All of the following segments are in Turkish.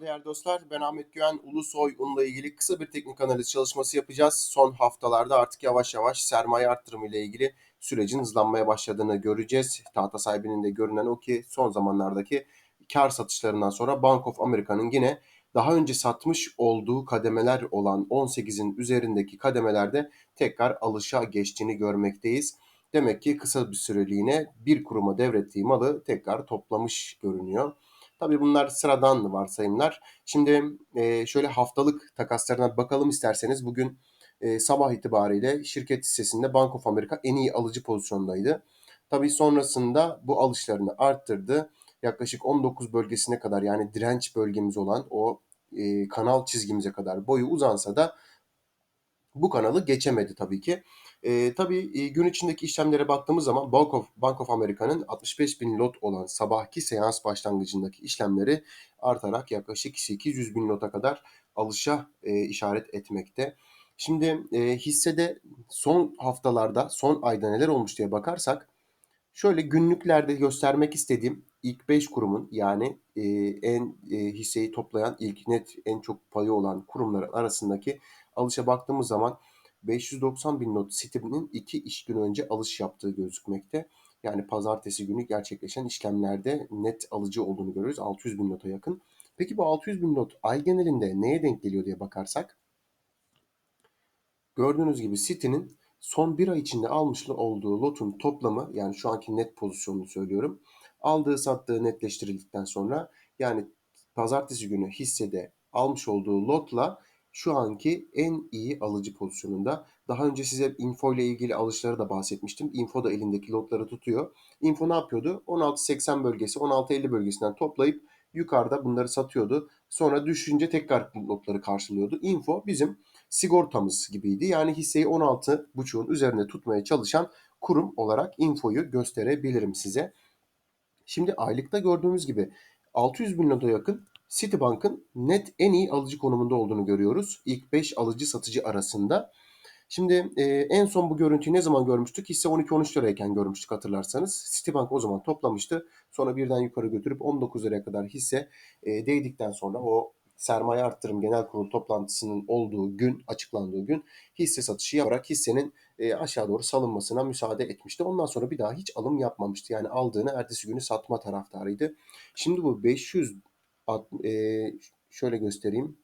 Merhaba değerli dostlar. Ben Ahmet Güven. Ulusoy unla ilgili kısa bir teknik analiz çalışması yapacağız. Son haftalarda artık yavaş yavaş sermaye arttırımı ile ilgili sürecin hızlanmaya başladığını göreceğiz. Tahta sahibinin de görünen o ki son zamanlardaki kar satışlarından sonra Bank of America'nın yine daha önce satmış olduğu kademeler olan 18'in üzerindeki kademelerde tekrar alışa geçtiğini görmekteyiz. Demek ki kısa bir süreliğine bir kuruma devrettiği malı tekrar toplamış görünüyor. Tabii bunlar sıradan varsayımlar. Şimdi e, şöyle haftalık takaslarına bakalım isterseniz. Bugün e, sabah itibariyle şirket hissesinde Bank of America en iyi alıcı pozisyondaydı. Tabii sonrasında bu alışlarını arttırdı. Yaklaşık 19 bölgesine kadar yani direnç bölgemiz olan o e, kanal çizgimize kadar boyu uzansa da bu kanalı geçemedi tabii ki. E, tabii gün içindeki işlemlere baktığımız zaman Bank of, Bank of America'nın 65 bin lot olan sabahki seans başlangıcındaki işlemleri artarak yaklaşık 800 bin lota kadar alışa e, işaret etmekte. Şimdi e, hissede son haftalarda, son ayda neler olmuş diye bakarsak şöyle günlüklerde göstermek istediğim ilk 5 kurumun yani e, en e, hisseyi toplayan ilk net en çok payı olan kurumların arasındaki alışa baktığımız zaman 590 bin not City'nin 2 iş günü önce alış yaptığı gözükmekte. Yani pazartesi günü gerçekleşen işlemlerde net alıcı olduğunu görüyoruz. 600 bin nota yakın. Peki bu 600 bin not ay genelinde neye denk geliyor diye bakarsak gördüğünüz gibi City'nin son bir ay içinde almış olduğu lotun toplamı yani şu anki net pozisyonunu söylüyorum. Aldığı sattığı netleştirildikten sonra yani pazartesi günü hissede almış olduğu lotla şu anki en iyi alıcı pozisyonunda. Daha önce size info ile ilgili alışları da bahsetmiştim. Info da elindeki lotları tutuyor. Info ne yapıyordu? 16.80 bölgesi, 16.50 bölgesinden toplayıp yukarıda bunları satıyordu. Sonra düşünce tekrar lotları karşılıyordu. Info bizim sigortamız gibiydi. Yani hisseyi 16.5'un üzerinde tutmaya çalışan kurum olarak infoyu gösterebilirim size. Şimdi aylıkta gördüğümüz gibi 600 bin lira yakın Citibank'ın net en iyi alıcı konumunda olduğunu görüyoruz. İlk 5 alıcı satıcı arasında. Şimdi e, en son bu görüntüyü ne zaman görmüştük? Hisse 12-13 lirayken görmüştük hatırlarsanız. Citibank o zaman toplamıştı. Sonra birden yukarı götürüp 19 liraya kadar hisse e, değdikten sonra o sermaye arttırım genel kurul toplantısının olduğu gün, açıklandığı gün hisse satışı yaparak hissenin e, aşağı doğru salınmasına müsaade etmişti. Ondan sonra bir daha hiç alım yapmamıştı. Yani aldığını ertesi günü satma taraftarıydı. Şimdi bu 500 e, şöyle göstereyim.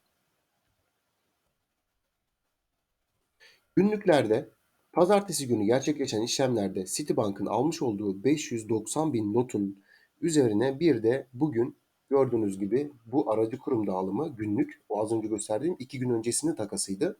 Günlüklerde pazartesi günü gerçekleşen işlemlerde Citibank'ın almış olduğu 590 bin notun üzerine bir de bugün gördüğünüz gibi bu aracı kurum dağılımı günlük o az önce gösterdiğim iki gün öncesinin takasıydı.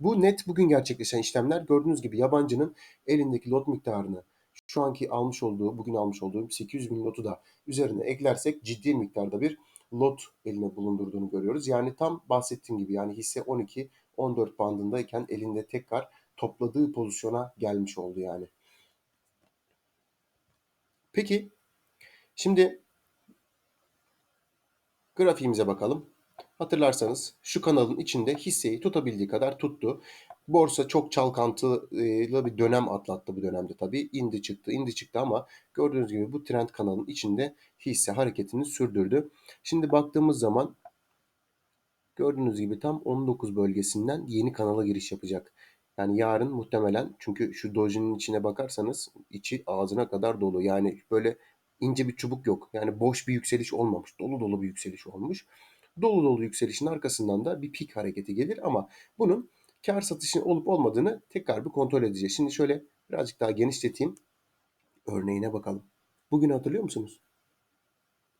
Bu net bugün gerçekleşen işlemler gördüğünüz gibi yabancının elindeki lot miktarını şu anki almış olduğu, bugün almış olduğu 800 bin notu da üzerine eklersek ciddi miktarda bir lot eline bulundurduğunu görüyoruz. Yani tam bahsettiğim gibi yani hisse 12-14 bandındayken elinde tekrar topladığı pozisyona gelmiş oldu yani. Peki şimdi grafiğimize bakalım. Hatırlarsanız şu kanalın içinde hisseyi tutabildiği kadar tuttu. Borsa çok çalkantılı bir dönem atlattı bu dönemde tabii. İndi çıktı, indi çıktı ama gördüğünüz gibi bu trend kanalın içinde hisse hareketini sürdürdü. Şimdi baktığımız zaman gördüğünüz gibi tam 19 bölgesinden yeni kanala giriş yapacak. Yani yarın muhtemelen çünkü şu dojinin içine bakarsanız içi ağzına kadar dolu. Yani böyle ince bir çubuk yok. Yani boş bir yükseliş olmamış. Dolu dolu bir yükseliş olmuş. Dolu dolu yükselişin arkasından da bir pik hareketi gelir ama bunun kar satışı olup olmadığını tekrar bir kontrol edeceğiz. Şimdi şöyle birazcık daha genişleteyim. Örneğine bakalım. Bugün hatırlıyor musunuz?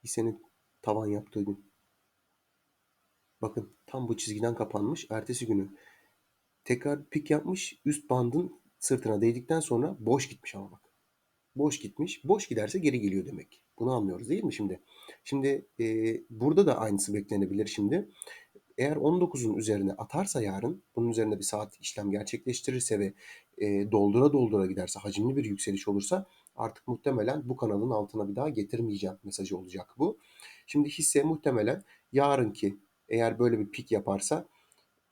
Hissenin tavan yaptığı gün. Bakın tam bu çizgiden kapanmış. Ertesi günü tekrar pik yapmış. Üst bandın sırtına değdikten sonra boş gitmiş ama bak. Boş gitmiş. Boş giderse geri geliyor demek. Bunu anlıyoruz değil mi şimdi? Şimdi e, burada da aynısı beklenebilir şimdi. Eğer 19'un üzerine atarsa yarın, bunun üzerine bir saat işlem gerçekleştirirse ve e, doldura doldura giderse, hacimli bir yükseliş olursa artık muhtemelen bu kanalın altına bir daha getirmeyeceğim mesajı olacak bu. Şimdi hisse muhtemelen yarınki eğer böyle bir pik yaparsa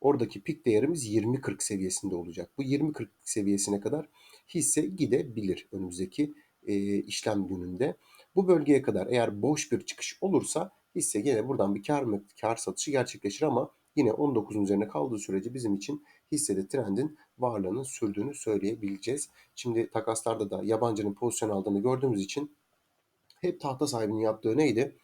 oradaki pik değerimiz 20-40 seviyesinde olacak. Bu 20-40 seviyesine kadar hisse gidebilir önümüzdeki e, işlem gününde. Bu bölgeye kadar eğer boş bir çıkış olursa hisse yine buradan bir kar, kar satışı gerçekleşir ama yine 19'un üzerine kaldığı sürece bizim için hissede trendin varlığının sürdüğünü söyleyebileceğiz. Şimdi takaslarda da yabancının pozisyon aldığını gördüğümüz için hep tahta sahibinin yaptığı neydi?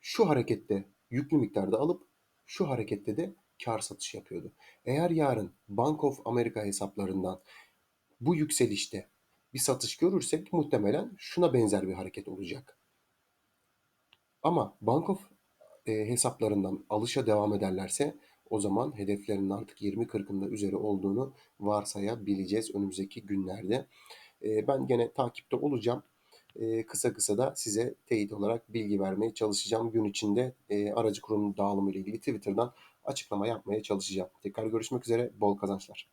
Şu harekette yüklü miktarda alıp şu harekette de kar satış yapıyordu. Eğer yarın Bank of America hesaplarından bu yükselişte bir satış görürsek muhtemelen şuna benzer bir hareket olacak. Ama Bank of e, hesaplarından alışa devam ederlerse o zaman hedeflerinin artık 20-40'ın da üzeri olduğunu varsayabileceğiz önümüzdeki günlerde. E, ben gene takipte olacağım. E, kısa kısa da size teyit olarak bilgi vermeye çalışacağım. Gün içinde e, aracı kurumun dağılımı ile ilgili Twitter'dan açıklama yapmaya çalışacağım. Tekrar görüşmek üzere. Bol kazançlar.